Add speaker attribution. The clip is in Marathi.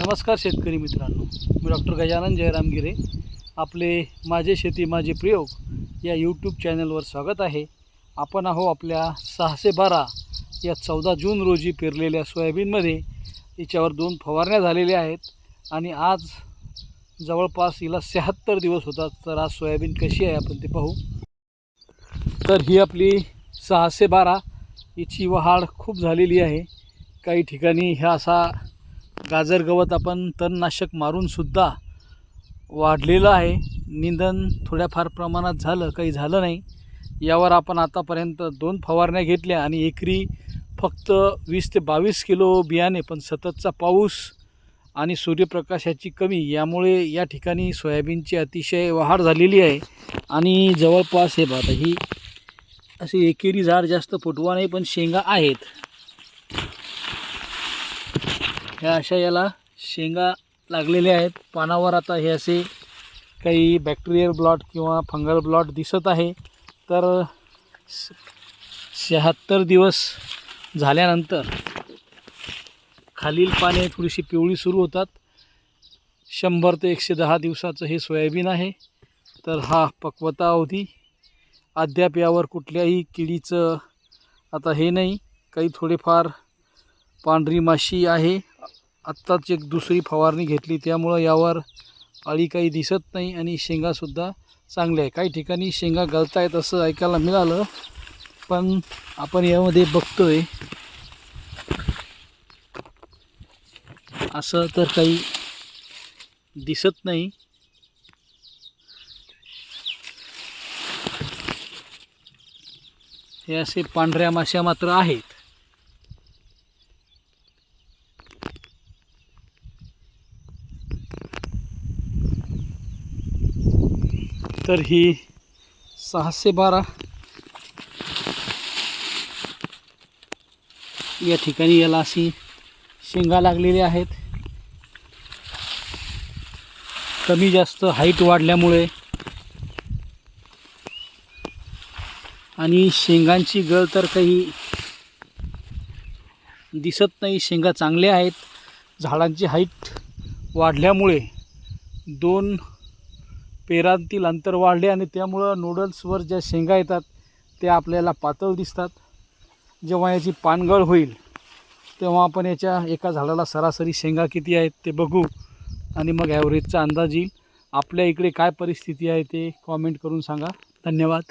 Speaker 1: नमस्कार शेतकरी मित्रांनो. मी डॉक्टर गजानन जयराम गिरे. आपले माझे शेती माझे प्रयोग या यूट्यूब चॅनलवर स्वागत आहे. आपण आहो आपल्या सहाशे बारा या चौदा जून रोजी पेरलेल्या सोयाबीनमध्ये. याच्यावर दोन फवारण्या झालेल्या आहेत आणि आज जवळपास हिला शहात्तर दिवस होतात. तर आज सोयाबीन कशी आहे आपण ते पाहू. तर ही आपली सहाशे बारा हिची वहाड खूप झालेली आहे. काही ठिकाणी ह्या असा गाजर गवत आपण तणनाशक मारूनसुद्धा वाढलेलं आहे. निंदन थोड्याफार प्रमाणात झालं काही झालं नाही. यावर आपण आतापर्यंत दोन फवारण्या घेतल्या आणि एकरी फक्त वीस ते बावीस किलो बियाणे पण सततचा पाऊस आणि सूर्यप्रकाशाची कमी यामुळे या ठिकाणी सोयाबीनची अतिशय वाढ झालेली आहे. आणि जवळपास हे बघा ही अशी एकेरी झाड जास्त फुटवा नाही पण शेंगा आहेत. ह्या अशा याला शेंगा लागलेल्या आहेत. पानावर आता हे असे काही बॅक्टेरियल ब्लॉट किंवा फंगल ब्लॉट दिसत आहे. तर शहात्तर दिवस झाल्यानंतर खालील पाने थोडीशी पिवळी सुरू होतात. शंभर ते एकशे दहा दिवसाचं हे सोयाबीन आहे. तर हा पक्वता अवधी. अद्याप यावर कुठल्याही किडीचं आता हे नाही. काही थोडेफार पांढरी माशी आहे. आत्ताच एक दुसरी फवारणी घेतली. त्यामुळं यावर अळी काही दिसत नाही आणि शेंगासुद्धा चांगल्या आहे काही ठिकाणी शेंगा गळतायत असं ऐकायला मिळालं पण आपण यामध्ये बघतोय. असं तर काही दिसत नाही. हे असे पांढऱ्या माश्या मात्र आहेत. तर ही सहाशे बारा या ठिकाणी याला अशी शेंगा लागलेल्या आहेत. कमी जास्त हाईट वाढल्यामुळे आणि शेंगांची गळ तर काही दिसत नाही. शेंगा चांगल्या आहेत. झाडांची हाईट वाढल्यामुळे दोन पेरांतील अंतर वाढले आणि त्यामुळं नूडल्सवर ज्या शेंगा येतात त्या आपल्याला पातळ दिसतात. जेव्हा याची पानगळ होईल तेव्हा आपण याच्या एका झाडाला सरासरी शेंगा किती आहेत ते बघू आणि मग ॲव्हरेजचा अंदाज येईल. आपल्या इकडे काय परिस्थिती आहे ते कॉमेंट करून सांगा. धन्यवाद.